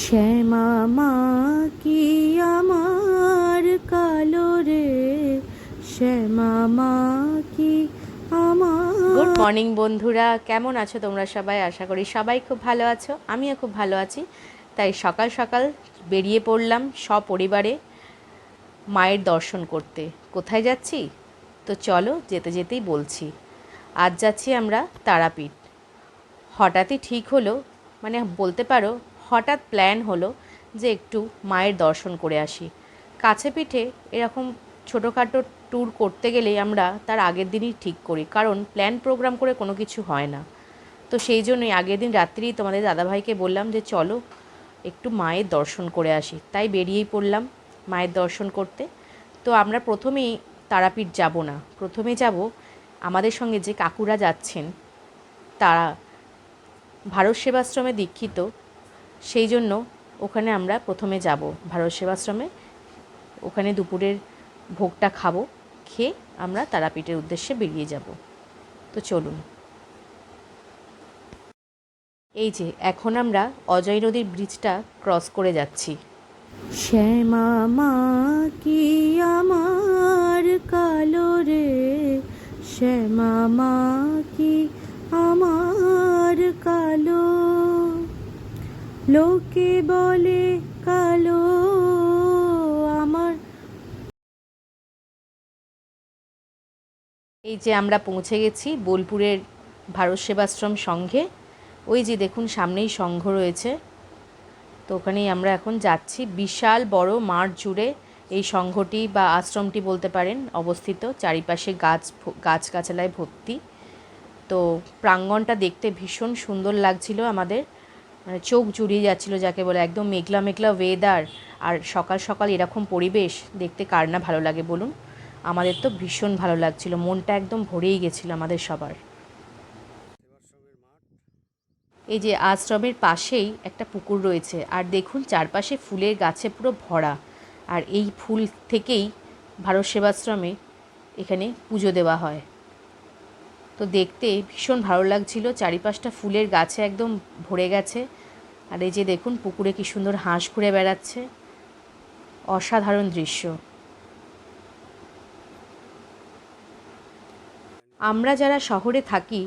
শ্যামা মা কি আমার কালো রে? শ্যামা মা কি আমার গুড মর্নিং বন্ধুরা। কেমন আছো তোমরা সবাই? আশা করি সবাই খুব ভালো আছো। আমিও খুব ভালো আছি। তাই সকাল সকাল বেরিয়ে পড়লাম সপরিবারে মায়ের দর্শন করতে। কোথায় যাচ্ছি? তো চলো যেতে যেতেই বলছি। আজ যাচ্ছি আমরা তারাপীঠ। হঠাৎই ঠিক হলো মানে বলতে পারো হঠাৎ প্ল্যান হলো যে একটু মায়ের দর্শন করে আসি। কাছে পিঠে এরকম ছোটোখাটো ট্যুর করতে গেলেই আমরা তার আগের দিনই ঠিক করি, কারণ প্ল্যান প্রোগ্রাম করে কোনো কিছু হয় না। তো সেই জন্যই আগের দিন রাত্রেই তোমাদের দাদাভাইকে বললাম যে চলো একটু মায়ের দর্শন করে আসি। তাই বেরিয়েই পড়লাম মায়ের দর্শন করতে। তো আমরা প্রথমেই তারাপীঠ যাব না, প্রথমে যাব আমাদের সঙ্গে যে কাকুরা যাচ্ছেন, তারা ভারত সেবাশ্রমে দীক্ষিত সেই জন্য ওখানে আমরা প্রথমে যাব ভারত সেবাশ্রমে। ওখানে দুপুরের ভোগটা খাব, খেয়ে আমরা তারাপীঠের উদ্দেশ্যে বেরিয়ে যাব। তো চলুন। এই যে, এখন আমরা অজয় নদীর ব্রিজটা ক্রস করে যাচ্ছি। শ্যামা মা কি আমার কালো রে? শ্যামা মা কি আমার কালো লোকে বলে কালো আমার। এই যে আমরা পৌঁছে গেছি বোলপুরের ভারত সেবাশ্রম সংঘে ওই যে দেখুন সামনেই সংঘ রয়েছে। তো ওখানেই আমরা এখন যাচ্ছি। বিশাল বড় মাঠ জুড়ে এই সংঘটি বা আশ্রমটি বলতে পারেন অবস্থিত, চারিপাশে গাছ গাছগাছালায় ভর্তি। তো প্রাঙ্গণটা দেখতে ভীষণ সুন্দর লাগছিল আমাদের। মানে চোখ জুড়িয়ে যাচ্ছিল যাকে বলে একদম মেঘলা মেঘলা ওয়েদার আর সকাল সকাল এরকম পরিবেশ দেখতে কার না ভালো লাগে বলুন? আমাদের তো ভীষণ ভালো লাগছিল, মনটা একদম ভরেই গেছিল আমাদের সবার। এই যে আশ্রমের পাশেই একটা পুকুর রয়েছে, আর দেখুন চারপাশে ফুলের গাছে পুরো ভরা। আর এই ফুল থেকেই ভারত সেবাশ্রমে এখানে পুজো দেওয়া হয়। তো দেখতে ভীষণ ভালো লাগছিল। চারিপাশটা ফুলের গাছে একদম ভরে গেছে। আর এই যে দেখুন, পুকুরে কি সুন্দর হাঁস ঘুরে বেড়াচ্ছে। অসাধারণ দৃশ্য। আমরা যারা শহরে থাকি,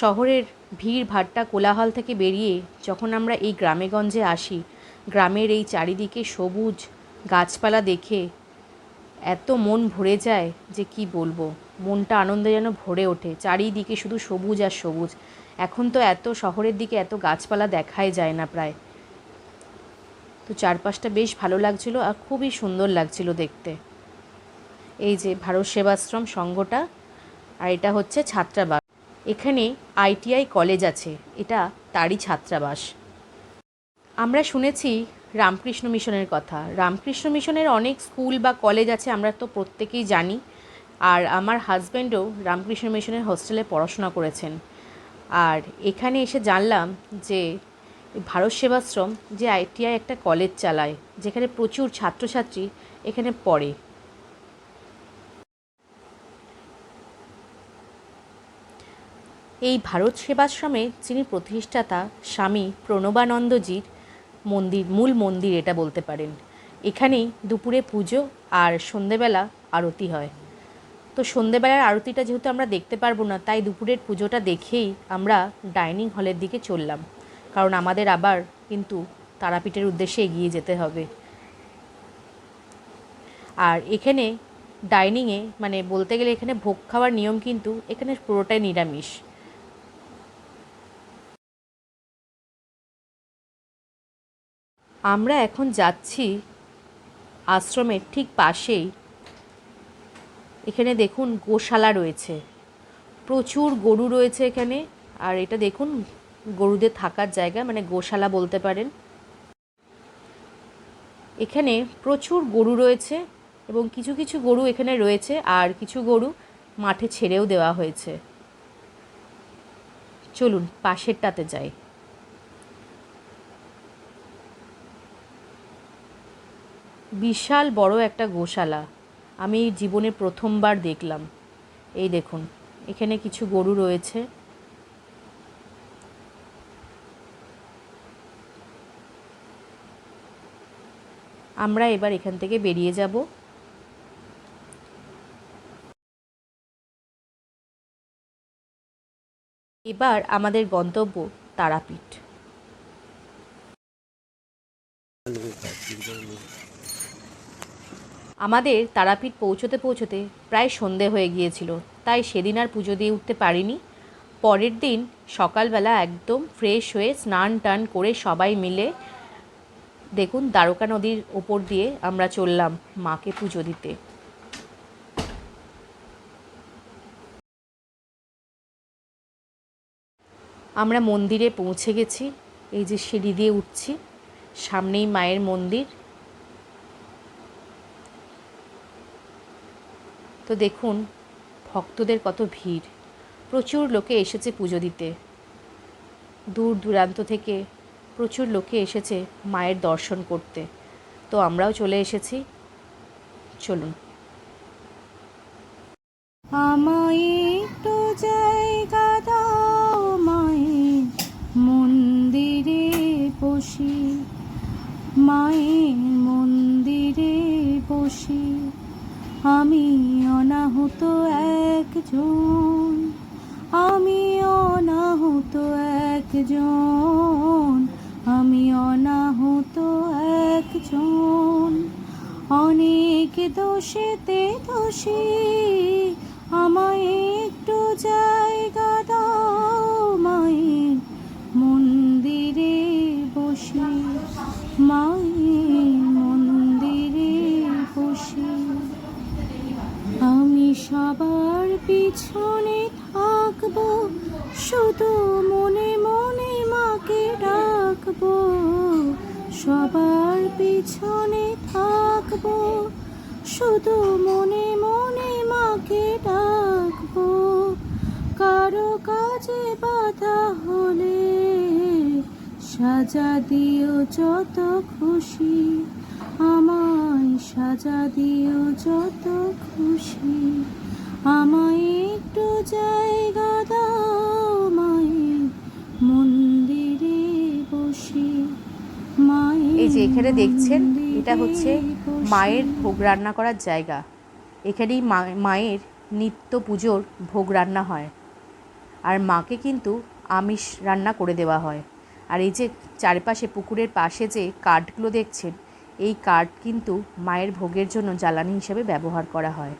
শহরের ভিড় ভাট্টা কোলাহল থেকে বেরিয়ে যখন আমরা এই গ্রামেগঞ্জে আসি, গ্রামের এই চারিদিকে সবুজ গাছপালা দেখে এত মন ভরে যায় যে কি বলব। মনটা আনন্দে যেন ভরে ওঠে। চারিদিকে শুধু সবুজ আর সবুজ। এখন তো এত শহরের দিকে এত গাছপালা দেখাই যায় না প্রায়। তো চারপাশটা বেশ ভালো লাগছিল আর খুবই সুন্দর লাগছিল দেখতে। এই যে ভারত সেবাশ্রম সংঘটা আর এটা হচ্ছে ছাত্রাবাস। এখানে আইটিআই কলেজ আছে। এটা তারই ছাত্রাবাস। আমরা শুনেছি রামকৃষ্ণ মিশনের কথা। রামকৃষ্ণ মিশনের অনেক স্কুল বা কলেজ আছে, আমরা তো প্রত্যেকেই জানি। আর আমার হাজব্যান্ডও রামকৃষ্ণ মিশনের হোস্টেলে পড়াশোনা করেছেন। আর এখানে এসে জানলাম যে ভারত সেবাশ্রম, যে আইটিআই একটা কলেজ চালায়, যেখানে প্রচুর ছাত্রছাত্রী এখানে পড়ে। এই ভারত সেবাশ্রমে যিনি প্রতিষ্ঠাতা, স্বামী প্রণবানন্দজির মন্দির, মূল মন্দির এটা বলতে পারেন। এখানেই দুপুরে পুজো আর সন্ধেবেলা আরতি হয়। তো সন্ধেবেলার আরতিটা যেহেতু আমরা দেখতে পারব না, তাই দুপুরের পুজোটা দেখেই আমরা ডাইনিং হলের দিকে চললাম। কারণ আমাদের আবার কিন্তু তারাপীঠের উদ্দেশ্যে এগিয়ে যেতে হবে। আর এখানে ডাইনিংয়ে মানে বলতে গেলে এখানে ভোগ খাওয়ার নিয়ম কিন্তু এখানে পুরোটাই নিরামিষ। আমরা এখন যাচ্ছি আশ্রমের ঠিক পাশেই এখানে দেখুন গোশালা রয়েছে। প্রচুর গরু রয়েছে এখানে। আর এটা দেখুন, গরুদের থাকার জায়গা মানে গোশালা বলতে পারেন। এখানে প্রচুর গরু রয়েছে এবং কিছু কিছু গরু এখানে রয়েছে আর কিছু গরু মাঠে ছেড়েও দেওয়া হয়েছে। চলুন, পাশেরটাতে যাই। বিশাল বড় একটা গোশালা। আমি জীবনে প্রথমবার দেখলাম। এই দেখুন, এখানে কিছু গরু রয়েছে। আমরা এবার এখান থেকে বেরিয়ে যাব। এবার আমাদের গন্তব্য তারাপীঠ। আমাদের তারাপীঠ পৌঁছতে পৌঁছতে প্রায় সন্ধে হয়ে গিয়েছিল, তাই সেদিন আর পুজো দিয়ে উঠতে পারিনি। পরের দিন সকালবেলা একদম ফ্রেশ হয়ে স্নান টান করে সবাই মিলে দেখুন দ্বারকা নদীর ওপর দিয়ে আমরা চললাম মাকে পুজো দিতে। আমরা মন্দিরে পৌঁছে গেছি, এই যে সিঁড়ি দিয়ে উঠছি, সামনেই মায়ের মন্দির। তো দেখুন, ভক্তদের কত ভিড়। প্রচুর লোকে এসেছে পুজো দিতে। দূর দূরান্ত থেকে প্রচুর লোকে এসেছে মায়ের দর্শন করতে। তো আমরাও চলে এসেছি। চলুন। আমায় একটু জায়গা মায়ের মন্দিরে বসি। মায়ের অনাহত একজন আমি অনাহত একজন আমি অনাহত একজন। অনেক দোষেতে দোষী আমায় একটু জায়গা সবার পিছনে থাকব, শুধু মনে মনে মাকে ডাকবো। সবার পিছনে থাকব, শুধু মনে মনে মাকে ডাকবো। কারও কাজে বাধা হলে সাজা দিও যত খুশি। আমায় সাজা দিও যত খুশি। আমায় একটু জায়গা দাও মায়ের মন্দিরে বসি। এই যে এখানে দেখছেন এটা হচ্ছে মায়ের ভোগ রান্না করার জায়গা। এখানেই মা- মায়ের নিত্য পুজোর ভোগ রান্না হয়। আর মাকে কিন্তু আমিষ রান্না করে দেওয়া হয়। আর এই যে চারপাশে পুকুরের পাশে যে কাঠগুলো দেখছেন এই কাঠ কিন্তু মায়ের ভোগের জন্য জ্বালানি হিসেবে ব্যবহার করা হয়।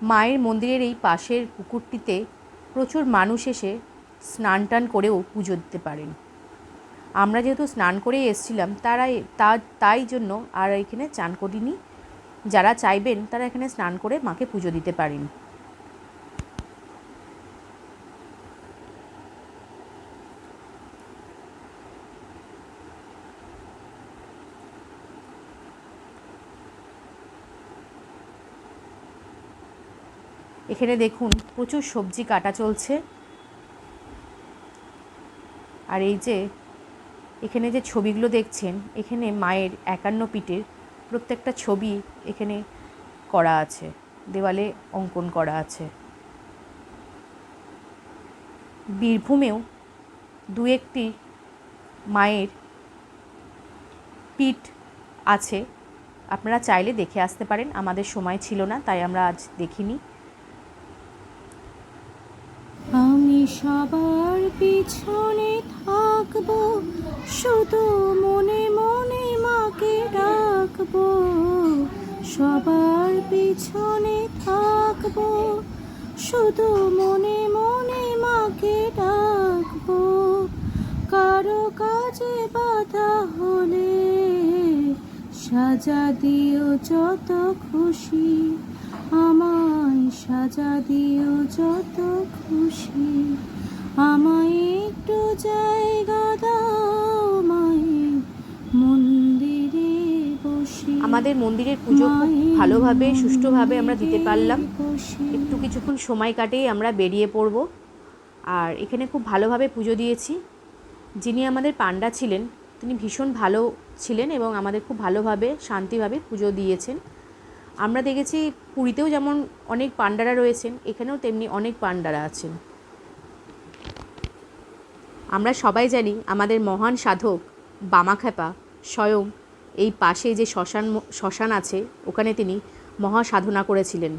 মায়ের মন্দিরের এই পাশের পুকুরটিতে প্রচুর মানুষ এসে স্নান টান করেও পুজো দিতে পারেন। আমরা যেহেতু স্নান করেই এসেছিলাম, তারা তা, তাই জন্য আর এখানে চান করিনি। যারা চাইবেন, তারা এখানে স্নান করে মাকে পুজো দিতে পারেন। এখানে দেখুন, প্রচুর সবজি কাটা চলছে। আর এই যে এখানে যে ছবিগুলো দেখছেন, এখানে মায়ের একান্ন পিঠের প্রত্যেকটা ছবি এখানে করা আছে, দেওয়ালে অঙ্কন করা আছে। বীরভূমেও দু একটি মায়ের পিঠ আছে। আপনারা চাইলে দেখে আসতে পারেন, আমাদের সময় ছিল না, তাই আমরা আজ দেখিনি আমি সবার পিছনে থাকব, শুধু মনে মনে মাকে ডাকবো। সবার পিছনে থাকব, শুধু মনে মনে মাকে ডাকবো। কারও কাজে বাধা হলে সাজা দিও যত খুশি। আমায় সাজা দিও যত খুশি। আমায় একটু জায়গা দাও মায়ের মন্দিরে বসি। আমাদের মন্দিরের পুজো খুব ভালোভাবে সুষ্ঠুভাবে আমরা দিতে পারলাম। একটু কিছুক্ষণ সময় কাটেই আমরা বেরিয়ে পড়ব। আর এখানে খুব ভালোভাবে পুজো দিয়েছি। যিনি আমাদের পান্ডা ছিলেন তিনি ভীষণ ভালো ছিলেন এবং আমাদের খুব ভালোভাবে শান্তিভাবে পুজো দিয়েছেন। আমরা দেখেছি পুরীতেও যেমন অনেক পাণ্ডারা রয়েছেন, এখানেও তেমনি অনেক পাণ্ডারা আছেন। আমরা সবাই জানি আমাদের মহান সাধক বামাখ্যাপা স্বয়ং এই পাশে যে শ্মশান শ্মশান আছে, ওখানে তিনি মহা সাধনা করেছিলেন।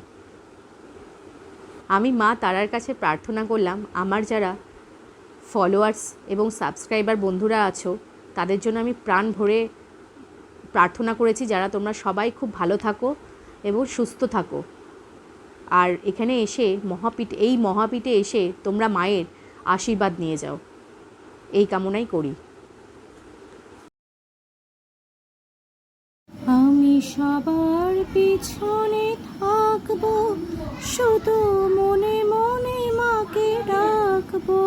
আমি মা তারার কাছে প্রার্থনা করলাম, আমার যারা ফলোয়ার্স এবং সাবস্ক্রাইবার বন্ধুরা আছো, তাদের জন্য আমি প্রাণ ভরে প্রার্থনা করেছি, যারা তোমরা সবাই খুব ভালো থাকো এবং সুস্থ থাকো। আর এখানে এসে মহাপীঠ, এই মহাপীঠে এসে তোমরা মায়ের আশীর্বাদ নিয়ে যাও। এই কামনাই করি। আমি সবার পিছনে থাকব, শুধু মনে মনে মাকে ডাকবো।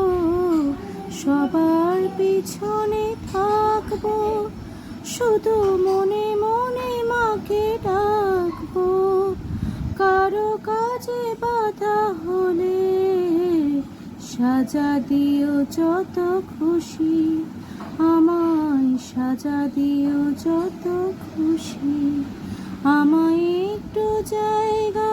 সবার পিছনে থাকব, শুধু মনে মনে মাকে ডাকবো কারও কাজে বাধা হলে সাজা দিও যত খুশি, আমায় সাজা দিও যত খুশি। আমায় একটু জায়গা